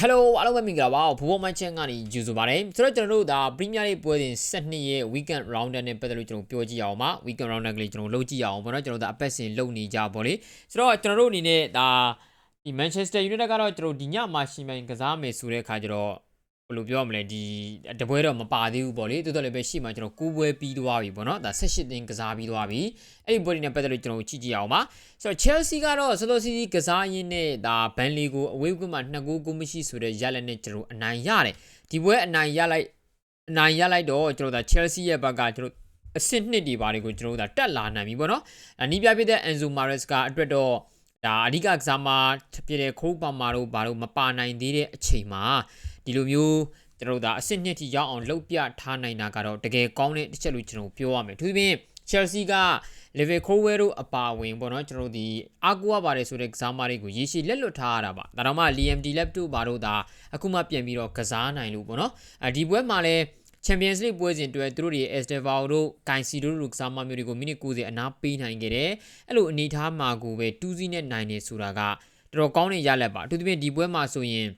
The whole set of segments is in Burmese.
Hello အားလုံးပဲမင်္ဂလာပါဘူဘောမန်ချန်ကနေယူဆိုပါတယ်ဆိုတော့ကျွန်တော်တို့ဒါ Premier League ပွဲစဉ်12ရဲ့ Weekend Rounder နဲ့ပတ်သက်လို့ကျွန်တော်ပြောကြည့်အောင်ပါ Weekend Rounder ကလေးကျွန်တော်လုပ်ကြည့်အောင်ပေါ့နော်ကျွန်တော်တို့ဒါအပတ်စဉ်လုပ်နေကြပါလေဆိုတော့ကျွန်တော်တို့အနေနဲ့ဒါဒီ Manchester United ကတော့ကျွန်တော်ဒီညမှာရှင်မိုင်ကစားမယ်ဆိုတဲ့အခါကျတော့ ဘယ်လိုပြောရမလဲဒီတပွဲတော့မပါသေးဘူးပေါ့လေတိုးတော့လည်းပဲရှေ့မှာကျွန်တော်9ပွဲပြီးသွားပြီပေါ့နော်ဒါ18သင်းကစားပြီးသွားပြီအဲ့ဒီပွဲတွေနဲ့ပတ်သက်လို့ကျွန်တော်ကြည့်ကြည့်အောင်ပါဆိုတော့ Chelsea ကတော့စောစောစီးစီးကစားရင်းနဲ့ဒါဘန်လီကိုအဝေးကွင်းမှာ2ဂိုးကိုမရှိဆိုတဲ့ရလနဲ့ကျွန်တော်အနိုင်ရတယ်ဒီပွဲအနိုင်ရလိုက်အနိုင်ရလိုက်တော့ကျွန်တော်ဒါ Chelsea ရဲ့ဘက်ကကျွန်တော်အဆင့်နှစ်ဒီပါတွေကိုကျွန်တော်တို့ဒါတက်လာနိုင်ပြီပေါ့နော်အနီးပြပြတဲ့ Enzo Maresca အတွက်တော့ဒါအဓိကကစားမဖြစ်တဲ့ခိုးပါမာတို့ဘာလို့မပါနိုင်သေးတဲ့အချိန်မှာ ဒီလိုမျိုးကျွန်တော်တို့ဒါအဆင့်နှစ်ထိရောက်အောင်လှုပ်ပြထားနိုင်တာကတော့တကယ်ကောင်းတဲ့တစ်ချက်လို့ကျွန်တော်ပြောရမယ်သူပြင် Chelsea က level Crowell တို့အပါဝင်ပေါ့နော်ကျွန်တော်တို့ဒီအာကူရပါတယ်ဆိုတဲ့ကစားမတွေကိုရေရှည်လက်လွတ်ထားရတာပါဒါတော့မှ Liam Delap တို့ဘာတို့ဒါအခုမှပြန်ပြီးတော့ကစားနိုင်လို့ပေါ့နော်အဲဒီပွဲမှာလည်း Champions League ပွဲစဉ်အတွက်သူတို့တွေ Estevao တို့ Kaisi တို့တို့ကစားမမျိုးတွေကိုမိနစ်90အနားပေးနိုင်ခဲ့တယ်အဲ့လိုအနေထားမှာကိုပဲ2စီးနဲ့နိုင်နေဆိုတာကတော်တော်ကောင်းတဲ့ရလဒ်ပါအထူးသဖြင့်ဒီပွဲမှာဆိုရင်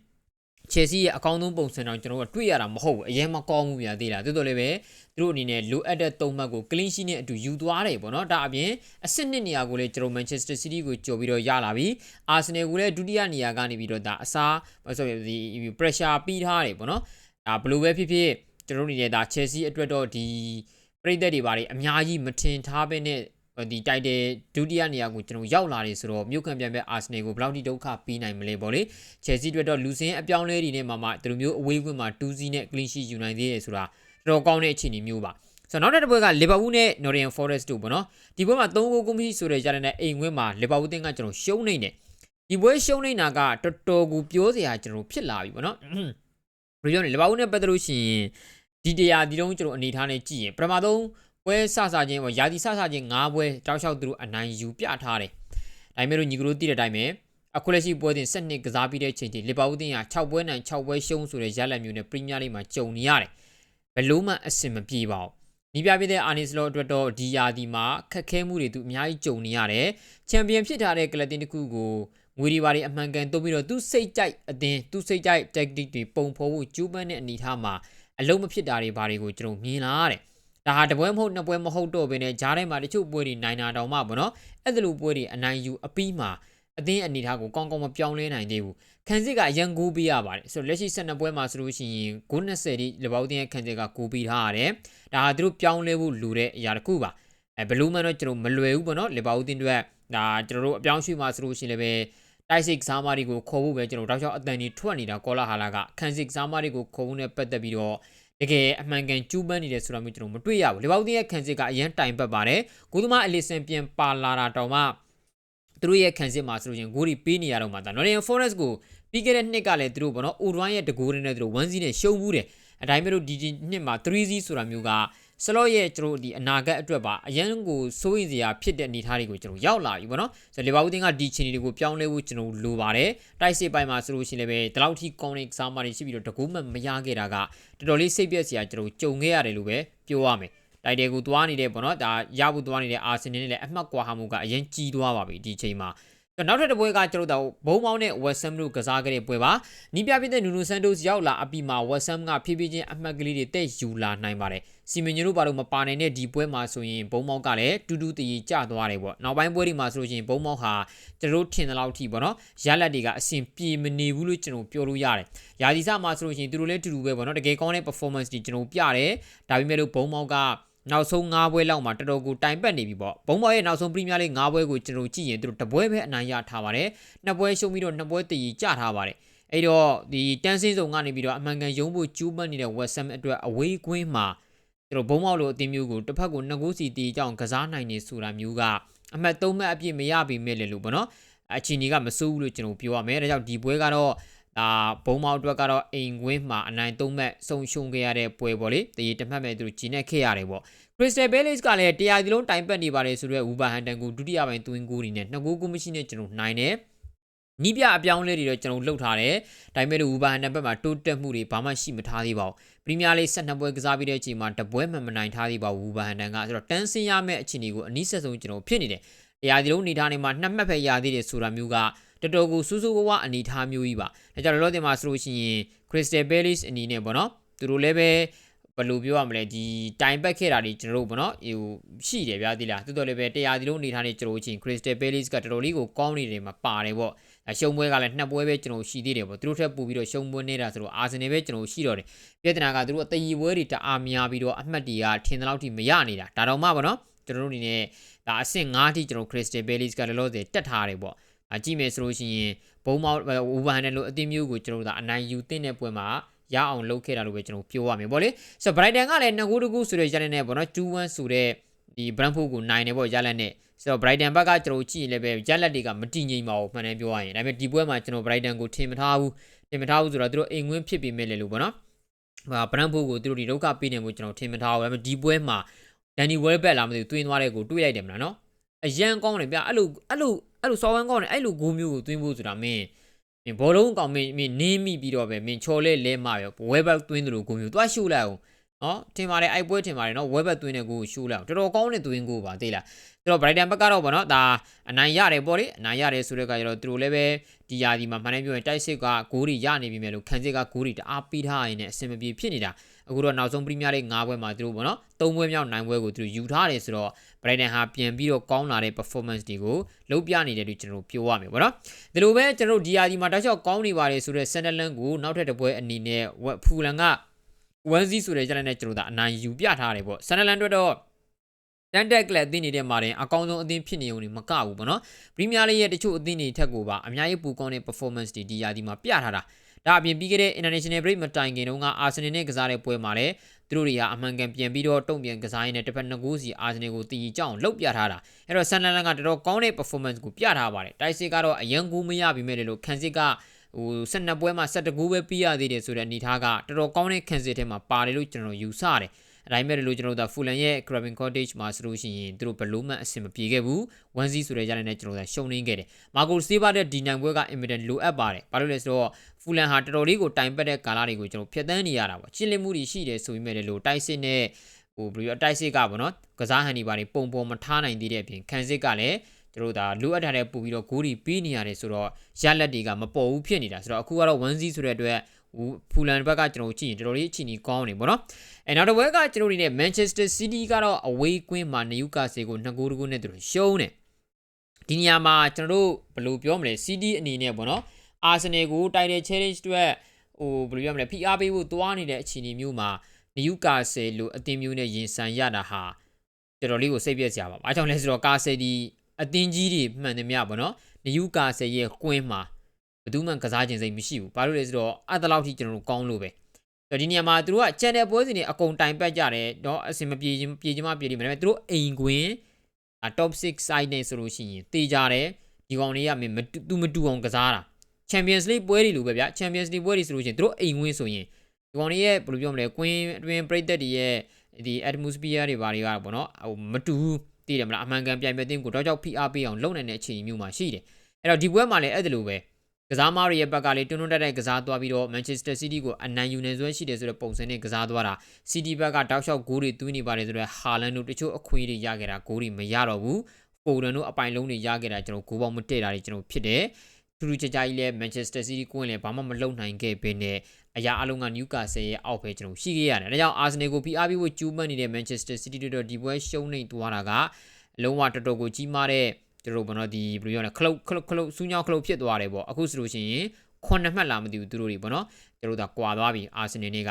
Chelsea ရဲ့အကောင်းဆုံးပုံစံတော့ကျွန်တော်တို့တွေ့ရတာမဟုတ်ဘူးအရင်မကောင်းဘူးပြသေးလားတိုးတော်လည်းပဲသူတို့အနေနဲ့လိုအပ်တဲ့သုံးမှတ်ကို clean sheet နဲ့အတူယူသွားတယ်ပေါ့နော်ဒါအပြင်အဆင့်နှစ်နေရာကိုလည်းကျွန်တော် Manchester City ကိုကြော်ပြီးတော့ရလာပြီ Arsenal ကိုလည်းဒုတိယနေရာကနေပြီးတော့ဒါအစားဆိုရဒီ pressure ပြီးထားတယ်ပေါ့နော်ဒါဘယ်လိုပဲဖြစ်ဖြစ်ကျွန်တော်တို့အနေနဲ့ဒါ Chelsea အတွက်တော့ဒီပြည်သက်တွေပါလေအများကြီးမထင်ထားဘဲနဲ့ ဒီတိုက်တယ်ဒုတိယနေရာကိုကျွန်တော်ရောက်လာတယ်ဆိုတော့မြို့ခံပြန်ပဲအာဆနယ်ကိုဘယ်လောက်ထိဒုက္ခပေးနိုင်မလဲပေါ့လေချယ်ဆီအတွက်တော့လူစင်းအပြောင်းလဲတွေနဲ့မှမှဒီလိုမျိုးအဝေးကွင်းမှာ2စီးနဲ့ clean sheet ယူနိုင်သေးတယ်ဆိုတာတော်တော်ကောင်းတဲ့အခြေအနေမျိုးပါဆိုတော့နောက်တစ်ပွဲကလီဗာပူးနဲ့ Nottingham Forest တို့ပေါ့နော်ဒီပွဲမှာ3ဂိုးကိုမရှိဆိုတဲ့ကြားတဲ့အိမ်ခွင်းမှာလီဗာပူးတင်းကကျွန်တော်ရှုံးနေတယ်ဒီပွဲရှုံးနေတာကတော်တော်ကိုပြောစရာကျွန်တော်ဖြစ်လာပြီပေါ့နော်ဘယ်လိုပြောလဲလီဗာပူးနဲ့ပတ်သက်လို့ရှိရင်ဒီတရားဒီတော့ကျွန်တော်အနေထားနဲ့ကြည့်ရင်ပထမဆုံး ပွဲဆဆချင်းပေါ့ယာတီဆဆချင်း၅ပွဲတောက်လျှောက်သူတို့အနိုင်ယူပြထားတယ်ဒါပေမဲ့လို့ညီကတို့သိတဲ့အတိုင်းပဲအခုလက်ရှိပွဲတင်7နှစ်ကစားပြီးတဲ့ချိန်ထိလီဗာပူးတင်က6ပွဲနိုင်6ပွဲရှုံးဆိုတဲ့ရလဒ်မျိုးနဲ့ပရီးမီးယားလိမှာကြုံနေရတယ်ဘယ်လို့မှအဆင်မပြေပါဘူးနီးပြပြတဲ့အာနီစလောအတွက်တော့ဒီယာဒီမှာခက်ခဲမှုတွေသူအများကြီးကြုံနေရတယ်ချန်ပီယံဖြစ်ထားတဲ့ကလပ်တင်တစ်ခုကိုငွေဒီပါတွေအမှန်ကန်တုံးပြီးတော့သူစိတ်ကြိုက်အတင်းသူစိတ်ကြိုက် tactic တွေပုံဖော်ဖို့ကျူးပန်းတဲ့အနေအထားမှာအလုံးမဖြစ်တာတွေဘာတွေကိုကျွန်တော်မြင်လာရတယ် ဒါဟာတပွဲမဟုတ်နှစ်ပွဲမဟုတ်တော့ဘဲနဲ့ဂျားထဲမှာတချို့ပွဲတွေနိုင်တာတောင်မှပေါ့နော်အဲ့ဒါလိုပွဲတွေအနိုင်ယူအပြီးမှာအသင်းအနေထားကိုကောင်းကောင်းမပြောင်းလဲနိုင်သေးဘူးခန်းစစ်ကအရန်ကိုပေးရပါတယ်ဆိုတော့လက်ရှိ12ပွဲမှာဆိုလို့ရှိရင်ဂိုး20ဒီလဘောက်တင်းရဲ့ခန်းစစ်ကကိုပေးထားရတယ်ဒါဟာသူတို့ပြောင်းလဲဖို့လိုတဲ့အရာတစ်ခုပါအဲဘလူးမန်တော့ကျွန်တော်မလွယ်ဘူးပေါ့နော်လဘောက်တင်းတွေဒါကျွန်တော်တို့အပြောင်းရွှေ့မှာဆိုလို့ရှိရင်လည်းပဲတိုက်စစ်စားမတွေကိုခေါ်ဖို့ပဲကျွန်တော်တောက်ချောက်အတန်ကြီးထွက်နေတာကောလာဟာလာကခန်းစစ်စားမတွေကိုခေါ်ဖို့နဲ့ပတ်သက်ပြီးတော့ တကယ်အမှန်ကန်ကျူးပန်းနေတယ်ဆိုတာမျိုးကျွန်တော်မတွေ့ရဘူးလေဘောက်တင်းရဲ့ခံစစ်ကအရန်တိုင်ပတ်ပါတယ်ကိုသမားအလီဆန်ပြန်ပါလာတာတောင်မှသူတို့ရဲ့ခံစစ်မှာဆိုလို့ချင်းဂိုးတွေပေးနေရတော့မှဒါ Nottingham Forest ကိုပြီးခဲ့တဲ့နှစ်ကလည်းသူတို့ဘောနော် Oran ရဲ့တကိုးရင်းနဲ့သူတို့1စီးနဲ့ရှုံးဘူးတယ်အတိုင်းမဲ့တို့ဒီနှစ်မှာ3စီးဆိုတာမျိုးက ဆလော့ရဲ့ကျွန်တော်ဒီအနာဂတ်အတွက်ပါအရန်ကိုစိုးရင်စရာဖြစ်တဲ့အနေအထားတွေကိုကျွန်တော်ရောက်လာပြီပေါ့နော်ဆိုတော့လီဗာပူးတင်းကဒီချင်တွေကိုပြောင်းလဲဖို့ကျွန်တော်လိုပါတယ်တိုက်စစ်ပိုင်းမှာဆိုလို့ရှိရင်လည်းဒီလောက်ထိကောင်းတဲ့စားမတွေရှိပြီးတော့တကူးမှမရခဲ့တာကတော်တော်လေးစိတ်ပြက်စရာကျွန်တော်ကြုံခဲ့ရတယ်လို့ပဲပြောရမယ်တိုက်တယ်ကိုသွားနေတဲ့ပေါ့နော်ဒါရဖို့သွားနေတဲ့အာဆင်နယ်နဲ့လည်းအမှတ်ကွာဟမှုကအရင်ကြီးသွားပါပြီဒီချိန်မှာ နောက်ထပ်တစ်ပွဲကကျွန်တော်တို့ဘုံမောင်းနဲ့ West Ham တို့ကစားခဲ့တဲ့ပွဲပါနီးပြပြတဲ့နူနူဆန်တိုစ်ရောက်လာအပြီးမှာ West Ham ကဖြည်းဖြည်းချင်းအမှတ်ကလေးတွေတက်ယူလာနိုင်ပါတယ်စီမင်ညိုတို့ဘာလို့မပါနိုင်တဲ့ဒီပွဲမှာဆိုရင်ဘုံမောင်းကလည်းတူတူတည်ကျသွားတယ်ပေါ့နောက်ပိုင်းပွဲတွေမှာဆိုလို့ရှိရင်ဘုံမောင်းဟာကျွန်တော်တို့ထင်တဲ့လောက်ထိပေါ့နော်ရလက်တွေကအဆင်ပြေမနေဘူးလို့ကျွန်တော်ပြောလို့ရတယ်ယာဒီဆာမှာဆိုလို့ရှိရင်သူတို့လည်းတူတူပဲပေါ့နော်တကယ်ကောင်းတဲ့ performance တွေကျွန်တော်ပြတယ်ဒါပေမဲ့လို့ဘုံမောင်းက နောက်ဆုံး၅ပွဲလောက်မှာတော်တော်ကိုတိုင်ပတ်နေပြီပေါ့ဘုံဘော်ရဲ့နောက်ဆုံးပရီးမီးယားလိ၅ပွဲကိုကျွန်တော်ကြည့်ရင်သူတို့တပွဲပဲအနိုင်ရထားပါတယ်နှစ်ပွဲရှုံးပြီးတော့နှစ်ပွဲတည်ကြထားပါတယ်အဲ့တော့ဒီတန်းစင်းစုံကနေပြီးတော့အမှန်ကန်ရုံးဖို့ကျူးပန်းနေတဲ့ West Ham အတွက်အဝေးကွင်းမှာကျွန်တော်ဘုံဘော်လိုအသင်းမျိုးကိုတစ်ဖက်ကိုနှစ်ကိုးစီတီကြောင်ကစားနိုင်နေဆိုတာမျိုးကအမှတ်၃မှတ်အပြည့်မရပြီမဲ့လေလို့ပေါ့နော်အချင်းကြီးကမစိုးဘူးလို့ကျွန်တော်ပြောရမယ်ဒါကြောင့်ဒီပွဲကတော့ ဒါဘုံမောက်အတွက်ကတော့အိမ်ကွင်းမှာအနိုင်သုံးမှတ်ဆုံရှုံခဲ့ရတဲ့ပွဲပေါ့လေတရေတစ်မှတ်ပဲသူတို့ဂျင်းနဲ့ခဲ့ရတယ်ပေါ့ Crystal Palace ကလည်းတရားဒီလုံးတိုင်ပတ်နေပါတယ်ဆိုတော့ Wolverhampton ကိုဒုတိယပိုင်းသွင်းဂိုးတွေနဲ့နှစ်ဂိုးကိုမရှိနဲ့ကျွန်တော်နိုင်တယ်နီးပြအပြောင်းလဲတွေတော့ကျွန်တော်လှုပ်ထားတယ်ဒါပေမဲ့လို့ Wolverhampton ဘက်မှာတိုးတက်မှုတွေဘာမှရှိမထားသေးပါဘူးပရီးမီးယားလိ12ပွဲကစားပြီးတဲ့အချိန်မှာတပွဲမှမနိုင်ထားသေးပါဘူး Wolverhampton ကဆိုတော့တန်းစင်းရမယ့်အခြေအနေကိုအနည်းဆက်ဆုံးကျွန်တော်ဖြစ်နေတယ်တရားဒီလုံးနေထားနေမှာနှစ်မှတ်ပဲရသေးတယ်ဆိုတာမျိုးက တော်တော်ကိုစူးစူးဝါးဝါအနေထားမျိုးကြီးပါဒါကြောင့်လောလောဆယ်မှာဆိုလို့ရှိရင် Crystal Palace အနေနဲ့ပေါ့နော်သူတို့လည်းပဲဘယ်လိုပြောရမလဲဒီတိုင်ပတ်ခဲ့တာတွေကျွန်တော်တို့ပေါ့နော်ဟိုရှိတယ်ဗျာဒီလားတော်တော်လေးပဲတရားဒီလုံးအနေထားနဲ့ကျွန်တော်ချင်း Crystal Palace ကတော်တော်လေးကိုကောင်းနေတယ်မှာပါတယ်ပေါ့အရှုံးပွဲကလည်းနှစ်ပွဲပဲကျွန်တော်ရှိသေးတယ်ပေါ့သူတို့ထက်ပိုပြီးတော့ရှုံးပွဲနေတာဆိုတော့အာဆင်နယ်ပဲကျွန်တော်ရှိတော့တယ်ပြဿနာကသူတို့အသေးပွဲတွေတအားများပြီးတော့အမှတ်တွေကထင်တဲ့လောက်ထိမရနေတာဒါတော့မှပေါ့နော်ကျွန်တော်တို့အနေနဲ့ဒါအဆင့်5ထိကျွန်တော် Crystal Palace ကလည်းလို့တယ်တက်ထားတယ်ပေါ့ အကြည့်မယ်ဆိုလို့ရှိရင်ဘုံမောက်ဝူဗန်နဲ့လို့အတင်းမျိုးကိုကျွန်တော်တို့ဒါအနိုင်ယူတဲ့တဲ့ပွဲမှာရအောင်လုပ်ခဲ့တာလို့ပဲကျွန်တော်ပြောရမယ်ပေါ့လေဆိုတော့ Brighton ကလည်း2ဂိုးတကူဆိုတဲ့ရတဲ့နဲ့ပေါ့နော်2-1ဆိုတဲ့ဒီ Brentford ကိုနိုင်တယ်ပေါ့ရလက်နဲ့ဆိုတော့ Brighton ဘက်ကကျွန်တော်ကြည့်ရင်လည်းပဲရလက်တွေကမတည်ငြိမ်ပါဘူးမှန်တယ်ပြောရရင်ဒါပေမဲ့ဒီပွဲမှာကျွန်တော် Brighton ကိုထင်မထားဘူးထင်မထားဘူးဆိုတော့သူတို့အိမ်ဝင်းဖြစ်ပြီးမဲ့လေလို့ပေါ့နော်ဟာ Brentford ကိုသူတို့ဒီဒုက္ခပေးနေမှုကျွန်တော်ထင်မထားဘူးဒါပေမဲ့ဒီပွဲမှာ Danny Welbeck လာမသိဘူးတွင်းသွားတဲ့ကိုတွေးလိုက်တယ်မလားနော်အရန်ကောင်းတယ်ဗျအဲ့လိုအဲ့လို အဲ့လိုစော်ဝမ်းကောင်းတယ်အဲ့လိုဂိုးမျိုးကိုတွင်းဖို့ဆိုတာမင်းမင်းဘောလုံးကောင်မင်းမင်းနင်းမိပြီးတော့ပဲမင်းချော်လဲလဲမရောဝဲဘက်သွင်းတယ်လို့ဂိုးမျိုးတွားရှုလိုက်အောင်နော်ထင်ပါတယ်အိုက်ပွဲထင်ပါတယ်နော်ဝဲဘက်သွင်းတဲ့ကိုရှုလိုက်အောင်တော်တော်ကောင်းတဲ့သွင်းကိုပါသိလားဆိုတော့ Brighton ဘက်ကတော့ဗောနော်ဒါအနိုင်ရတယ်ပေါ့လေအနိုင်ရတယ်ဆိုတဲ့ကကျတော့သူတို့လည်းပဲဒီယာဒီမှာမှန်တယ်ပြောရင်တိုက်စစ်ကဂိုးတွေရနေပြီမဲ့လို့ခံစစ်ကဂိုးတွေတအားပြီးထားရင်းနဲ့အဆင်မပြေဖြစ်နေတာအခုတော့နောက်ဆုံးပရီးမီးယားလိဂ်၅ပွဲမှာသူတို့ဗောနော်၃ပွဲမြောက်နိုင်ပွဲကိုသူတို့ယူထားတယ်ဆိုတော့ Brighton ဟာပြန်ပြီးတော့ကောင်းလာတဲ့ performance တွေကိုလုပ်ပြနေတယ်လို့ကျွန်တော်တို့ပြောရမယ်ဗောနော်ဒီလိုပဲကျွန်တော်တို့ဒီယာဒီမှာတောက်လျှောက်ကောင်းနေပါတယ်ဆိုတော့ Sunderland ကိုနောက်ထပ်တစ်ပွဲအနေနဲ့ဖူလန်က1 0ဆိုတဲ့ကြတဲ့နဲ့ကျွန်တော်တို့အနိုင်ယူပြထားတယ်ဗော Sunderland အတွက်တော့တန်တက်ကလပ်အသင်းတွေထဲမှာတင်အကောင်းဆုံးအသင်းဖြစ်နေုံနဲ့မကဘူးပေါ့နော်ပရီးမီးယားလိရဲ့တချို့အသင်းတွေထက်ကိုပါအများကြီးပူကောင်းတဲ့ performance တွေဒီယာဒီမှာပြထားတာဒါအပြင်ပြီးခဲ့တဲ့ international break မတိုင်ခင်တုန်းကအာဆင်နယ်နဲ့ကစားတဲ့ပွဲမှာလည်း သူတို့တွေကအမှန်ကန်ပြန်ပြီးတော့တုံ့ပြန်ကစားရင်းနဲ့တစ်ဖက်နှစ်ဂိုးစီအာဆင်နယ်ကိုတီးကြအောင်လှုပ်ပြထားတာအဲ့တော့ဆန်လန်လန်ကတော်တော်ကောင်းတဲ့ performance ကိုပြထားပါတယ်တိုက်စစ်ကတော့အရန်ကူမရပြီမဲ့လို့ခန်းစစ်ကဟို12ပွဲမှာ12ဂိုးပဲပြီးရသေးတယ်ဆိုတဲ့အနေထားကတော်တော်ကောင်းတဲ့ခန်းစစ်ထဲမှာပါတယ်လို့ကျွန်တော်ယူဆတယ် အတိုင်းမဲ့လို့ကျွန်တော်တို့ဖူလန်ရဲ့ Craven Cottage မှာဆိုလို့ရှိရင်သူတို့ဘလို့မှအဆင်မပြေခဲ့ဘူး1 0ဆိုတဲ့ရတဲ့နဲ့ကျွန်တော်တို့ရှုံနေခဲ့တယ်မာကိုစီးပါတဲ့ဒီနိုင်ပွဲကအင်မတန်လိုအပ်ပါတယ်ဘာလို့လဲဆိုတော့ဖူလန်ဟာတော်တော်လေးကိုတိုင်ပတ်တဲ့ကာလတွေကိုကျွန်တော်ဖျက်ဆီးနေရတာပေါ့ချင်းလင်းမှုတွေရှိတယ်ဆိုပေမဲ့လို့တိုက်စစ်နဲ့ဟိုဘယ်လိုအတိုက်စစ်ကပေါ့နော်ကစားဟန်ဒီပါတွေပုံပုံမထားနိုင်သေးတဲ့အပြင်ခန်းစစ်ကလည်းတို့တို့ဒါလိုအပ်ထားတဲ့ပူပြီးတော့ဂိုးတွေပြီးနေရတယ်ဆိုတော့ရလက်တွေကမပေါ်ဘူးဖြစ်နေတာဆိုတော့အခုကတော့1 0ဆိုတဲ့အတွက် ဖူလန်ဘက်ကကျွန်တော်ကြည့်ရင်တော်တော်လေးအချီနီကောင်းနေပေါ့နော်အဲနောက်တစ်ပွဲကကျွန်တော်ဒီနဲ့ Manchester City ကတော့ away ကွင်းမှာ Newcastle ကို2ဂိုးတကူနဲ့သူတို့ရှုံးတယ်ဒီနေရာမှာကျွန်တော်တို့ဘယ်လိုပြောမလဲ City အနေနဲ့ပေါ့နော် Arsenal ကို title challenge အတွက်ဟိုဘယ်လိုပြောမလဲ PR ပေးဖို့သွားနေတဲ့အခြေအနေမျိုးမှာ Newcastle လိုအသင်းမျိုးနဲ့ရင်ဆိုင်ရတာဟာတော်တော်လေးကိုစိတ်ပြည့်စရာပါ။အားကြောင့်လဲဆိုတော့ Castle ဒီအသင်းကြီးတွေမှန်တယ်မြပေါ့နော်။ Newcastle ရဲ့ကွင်းမှာ ဘယ်သူမှကစားခြင်းစိတ်မရှိဘူး။ဘာလို့လဲဆိုတော့အဲ့တလောက်ထိကျွန်တော်တို့ကောင်းလို့ပဲ။ဆိုတော့ဒီနေရာမှာသူတို့က channel ပွဲစဉ်တွေအကုန်တိုင်ပတ်ကြတယ်။တော့အစင်မပြေခြင်းပြေခြင်းမပြေလိမ့်မယ်။ဒါပေမဲ့သူတို့အိမ်ကွင်း top 6 side နဲ့ဆိုလို့ရှိရင်တေးကြတယ်။ဒီကောင်တွေကမတူမတူအောင်ကစားတာ။ Champions League ပွဲတွေလိုပဲဗျာ Champions League ပွဲတွေဆိုလို့ရှိရင်သူတို့အိမ်ဝင်းဆိုရင်ဒီကောင်တွေရဲ့ဘယ်လိုပြောမလဲကွင်းအတွင်းပြိသက်တွေရဲ့ဒီ atmosphere တွေဘာတွေကပေါ့နော်ဟိုမတူဘူးသိတယ်မလားအမှန်ကန်ပြိုင်ပွဲတင်းကိုတော့ကြောက် PR ပေးအောင်လုပ်နိုင်တဲ့အခြေအနေမျိုးမှာရှိတယ်အဲ့တော့ဒီပွဲမှာလည်းအဲ့ဒါလိုပဲ ကစားမားတွေရဲ့ဘက်ကလည်းတွန်းတွန်းတက်တက်ကစားသွားပြီးတော့ Manchester City ကိုအနိုင်ယူနေဆွဲရှိတယ်ဆိုတဲ့ပုံစံနဲ့ကစားသွားတာ City ဘက်ကတောက်လျှောက်ဂိုးတွေသွင်းနေပါတယ်ဆိုတော့ Haaland တို့တချို့အခွင့်အရေးတွေရခဲ့တာဂိုးတွေမရတော့ဘူး Foden တို့အပိုင်လုံးတွေရခဲ့တာကျွန်တော်ဂိုးပေါင်းမတည့်တာတွေကျွန်တော်ဖြစ်တယ်ထူးထူးခြားခြားကြီးလဲ Manchester City ကိုလည်းဘာမှမလုပ်နိုင်ခဲ့ဘဲနဲ့အရာအလုံးက Newcastle ရဲ့အောက်ပဲကျွန်တော်ရှိခဲ့ရတယ်။ဒါကြောင့် Arsenal ကို PR ပြီးဖို့ကျူးမှတ်နေတဲ့ Manchester City တို့တော့ဒီပွဲရှုံးနေသွားတာကအလုံးဝတော်တော်ကိုကြီးမားတဲ့ တို့ဘောနော်ဒီဘယ်လိုပြောလဲခလုတ်ခလုတ်ခလုတ်စူးညောင်းခလုတ်ဖြစ်သွားတယ်ပေါ့အခုဆိုလို့ရှိရင်ခုနှစ်မှတ်လာမသိဘူးသူတို့တွေပေါ့နော်တို့ဒါကွာသွားပြီ Arsenal တွေက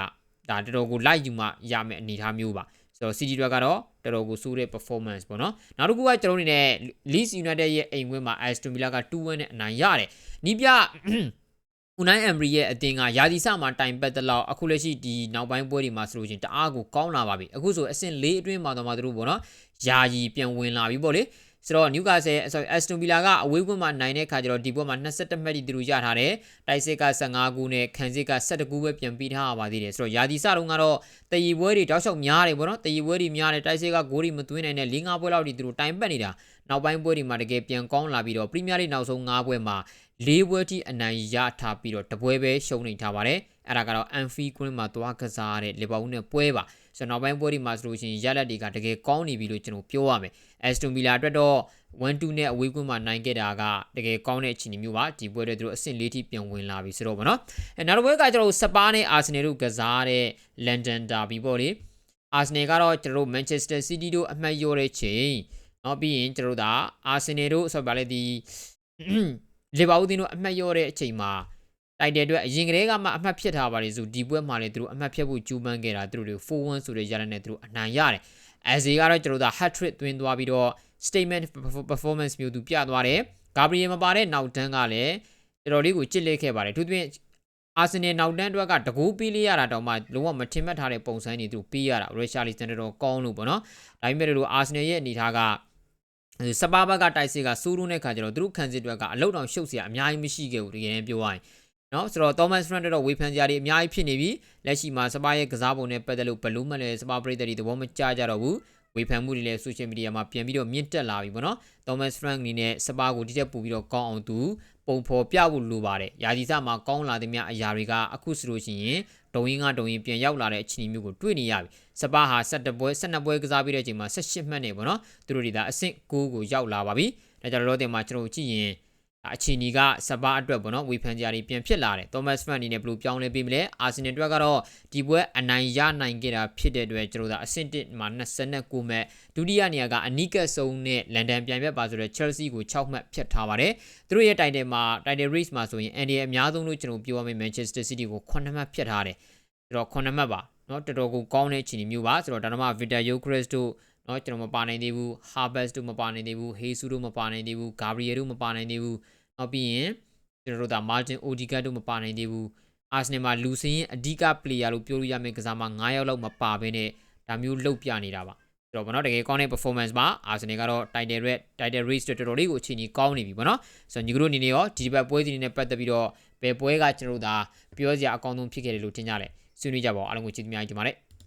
ဒါတော်တော်ကိုလိုက်ယူမှရမယ့်အနေအထားမျိုးပါဆိုတော့ CG တွေကတော့တော်တော်ကိုစိုးတဲ့ performance ပေါ့နော်နောက်တစ်ခုကကျွန်တော်တို့အနေနဲ့ Leeds United ရဲ့အိမ်ဝင်းမှာ Aston Villa က2-1နဲ့အနိုင်ရတယ်နီးပြဦးနိုင်အမ်ဘရီရဲ့အတင်ကယာဒီဆမှာတိုင်ပတ်တဲ့လောက်အခုလက်ရှိဒီနောက်ပိုင်းပွဲတွေမှာဆိုလို့ချင်းတအားကိုကောင်းလာပါပြီအခုဆိုအဆင့်၄အတွင်းမှာတော့မှတို့ပေါ့နော်ယာယီပြန်ဝင်လာပြီပေါ့လေ ဆိုတော့ Newcastle sorry Aston Villa ကအဝေးကွင်းမှာနိုင်တဲ့ခါကျတော့ဒီဘက်မှာ22မှတ်တီသူတို့ရထားတယ်တိုက်စစ်က15ခုနဲ့ခံစစ်က17ခုပဲပြန်ပြီးထားရပါသေးတယ်ဆိုတော့ယာဒီစတုန်းကတော့တည်ရီပွဲတွေတောက်လျှောက်များတယ်ပေါ့နော်တည်ရီပွဲတွေများတယ်တိုက်စစ်ကဂိုးတွေမသွင်းနိုင်တဲ့၄-၅ပွဲလောက်ဒီသူတို့တိုင်ပတ်နေတာနောက်ပိုင်းပွဲတွေမှာတကယ်ပြန်ကောင်းလာပြီးတော့ Premier League နောက်ဆုံး၅ပွဲမှာ ၄ပွဲထိအနိုင်ရထားပြီးတော့တပွဲပဲရှုံးနေထားပါတယ်အဲ့ဒါကတော့ Anfield Green မှာသွားကစားရတဲ့ Liverpool နဲ့ပွဲပါကျွန်တော်ပိုင်းပွဲဒီမှာဆိုလို့ရှိရင်ရလက်တွေကတကယ်ကောင်းနေပြီလို့ကျွန်တော်ပြောရမယ် Aston Villa အတွက်တော့1-2နဲ့အဝေးကွင်းမှာနိုင်ခဲ့တာကတကယ်ကောင်းတဲ့အခြေအနေမျိုးပါဒီပွဲတွေသူတို့အဆင့်၄ထိပြန်ဝင်လာပြီဆိုတော့ဗောနော်အဲနောက်တစ်ပွဲကကျွန်တော်တို့စပါးနဲ့ Arsenal တို့ကစားတဲ့ London Derby ပေါ့လေ Arsenal ကတော့ကျွန်တော်တို့ Manchester City တို့အမှတ်ရတဲ့ချိန်နောက်ပြီးရင်ကျွန်တော်တို့က Arsenal တို့ဆိုပါလေဒီ လီဗာပူးတင်းတို့အမှတ်ရတဲ့အချိန်မှာတိုက်တဲ့အတွက်အရင်ကတည်းကမှအမှတ်ဖြစ်ထားပါလေဆိုဒီပွဲမှာလည်းသူတို့အမှတ်ဖြတ်ဖို့ကြိုးပမ်းခဲ့တာသူတို့4-1ဆိုတဲ့ရလနဲ့သူတို့အနိုင်ရတယ်။ as ကတော့ကျွန်တော်တို့ hat trick သွင်းသွားပြီးတော့ statement performance မျိုးသူပြသွားတယ်။ Gabriel မပါတဲ့နောက်တန်းကလည်းတော်တော်လေးကိုကြစ်လက်ခဲ့ပါတယ်။သူပြင်အာဆင်နယ်နောက်တန်းအတွက်ကတကူပေးလေးရတာတောင်မှလုံးဝမထင်မှတ်ထားတဲ့ပုံစံတွေသူပေးရတာ။ Richarlison တော်တော်ကောင်းလို့ပေါ့နော်။ဒါပေမဲ့လို့အာဆင်နယ်ရဲ့အနေထားက စပါးဘက်ကတိုက်စစ်ကစူးရုံးတဲ့ခါကျတော့သူတို့ခံစစ်တွေကအလောက်တောင်ရှုပ်เสียအများကြီးမရှိခဲ့ဘူးတကယ်ပြောရရင်နော်ဆိုတော့ Thomas Frank တော့ဝေဖန်ကြတွေအများကြီးဖြစ်နေပြီလက်ရှိမှာစပါးရဲ့ကစားပုံနဲ့ပတ်သက်လို့ဘလို့မှလည်းစပါးပရိသတ်တွေသဘောမကျကြတော့ဘူးဝေဖန်မှုတွေလည်း social media မှာပြန်ပြီးတော့မြင့်တက်လာပြီပေါ့နော် Thomas Frank အနေနဲ့စပါးကိုဒီချက်ပူပြီးတော့ကောင်းအောင်သူ ပုံဖော်ပြဖို့လိုပါတယ်။ယာဒီစမှာကောင်းလာတဲ့မြအရာတွေကအခုဆိုလို့ရှိရင်ဒုံရင်းကဒုံရင်းပြန်ရောက်လာတဲ့အခြေအနေမျိုးကိုတွေ့နေရပြီ။စပါးဟာ17ပွဲ12ပွဲကစားပြီးတဲ့အချိန်မှာ18မှတ်နေပေါ့နော်။သူတို့တွေဒါအဆင့်9ကိုရောက်လာပါပြီ။ဒါကြောင့်တော့တင်မှာကျွန်တော်ကြည့်ရင် အချီနီကစပါးအတွက်ပေါ့နော်ဝေဖန်ကြရီပြန်ဖြစ်လာတယ်။ Thomas Frank အနေနဲ့ဘယ်လိုပြောင်းလဲပေးမလဲ။ Arsenal အတွက်ကတော့ဒီပွဲအနိုင်ရနိုင်ခဲ့တာဖြစ်တဲ့အတွက်ကျွန်တော်တို့အဆင့်1မှာ29မှတ်ဒုတိယနေရာကအနီးကပ်ဆုံးနဲ့လန်ဒန်ပြန်ပြတ်ပါဆိုတော့ Chelsea ကို6မှတ်ဖြတ်ထားပါတယ်။သူတို့ရဲ့တိုင်တယ်မှာ title race မှာဆိုရင် NDA အများဆုံးလို့ကျွန်တော်ပြောရမယ် Manchester City ကို9မှတ်ဖြတ်ထားတယ်။ဆိုတော့9မှတ်ပါနော်တော်တော်ကိုကောင်းတဲ့အခြေအနေမျိုးပါဆိုတော့ဒါနမဗီတာယိုခရစ်တို့ เนาะကျွန်တော်မပါနိုင်သေးဘူး Harvest တို့မပါနိုင်သေးဘူး Jesus တို့မပါနိုင်သေးဘူး Gabriel တို့မပါနိုင်သေးဘူးနောက်ပြီးရင်ကျွန်တော်တို့ဒါ Martin Odegaard တို့မပါနိုင်သေးဘူးအာဆနယ်မှာလူစင်းအဓိက player လို့ပြောလို့ရမယ့်ကစားမ9ယောက်လောက်မပါဘဲနဲ့ဒါမျိုးလှုပ်ပြနေတာပါဆိုတော့ဗောနော်တကယ်ကောင်းတဲ့ performance မှာအာဆနယ်ကတော့ title red title race တော်တော်လေးကိုအချိန်ကြီးကောင်းနေပြီဗောနော်ဆိုတော့ညီကတို့အနေနဲ့ရောဒီဘက်ပွဲစီနဲ့ပတ်သက်ပြီးတော့ဘယ်ပွဲကကျွန်တော်တို့ဒါပြောစရာအကောင်းဆုံးဖြစ်ခဲ့တယ်လို့ထင်ကြလဲဆွေးနွေးကြပါဦးအားလုံးကိုကျေးဇူးများကြီးတင်ပါတယ်